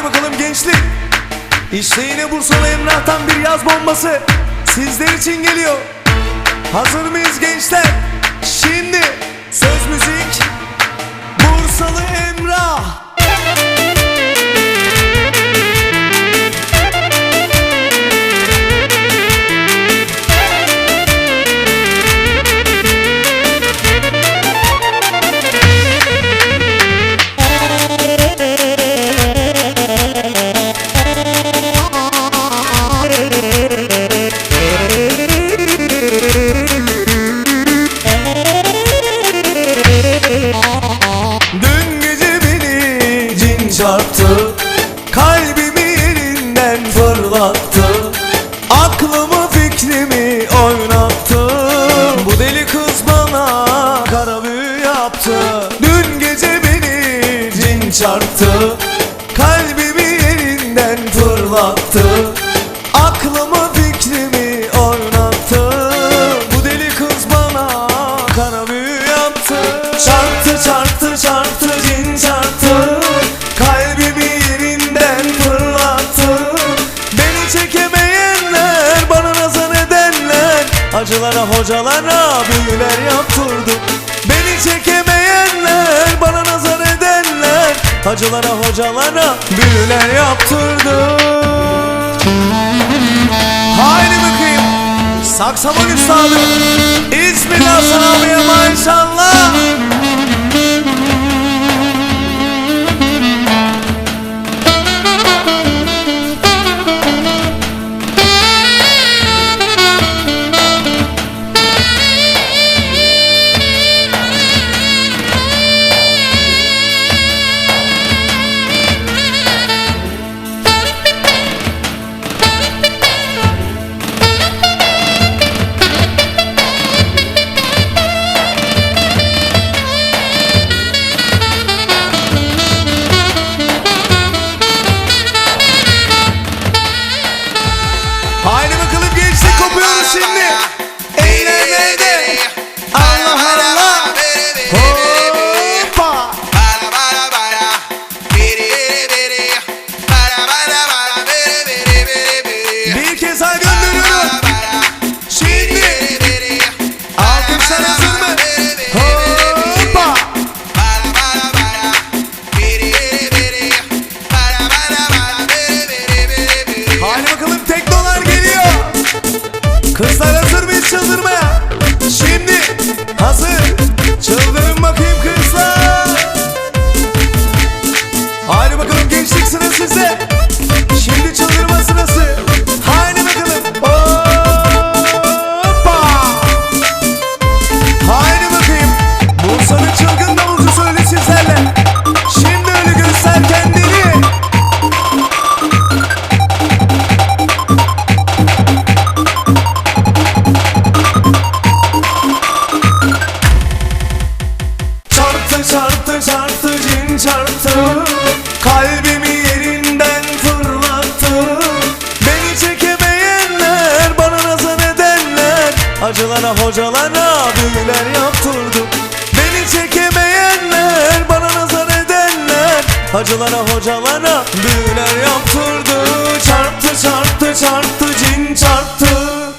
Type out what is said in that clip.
Haydi bakalım gençlik. İşte yine Bursalı Emrah'tan bir yaz bombası. Sizler için geliyor. Hazır mıyız gençler? Şimdi söz müzik Bursalı Emrah. Çarptı Kalbimi yerinden fırlattı Aklımı fikrimi oynattı. Bu deli kız bana kara büyü yaptı Dün gece beni cin çarptı edenler Acılara hocalara büyüler yaptırdı. Beni çekemeyenler bana nazar edenler. Acılara hocalara büyüler yaptırdı. Haydi bakayım. Saksafon üstadı. İsmi Hasan maşallah hazır Kalbimi yerinden fırlattı. Beni çekemeyenler bana nazar edenler. Acılara hocalara büyüler yaptırdı. Beni çekemeyenler bana nazar edenler. Acılara hocalara büyüler yaptırdı. Çarptı çarptı çarptı cin çarptı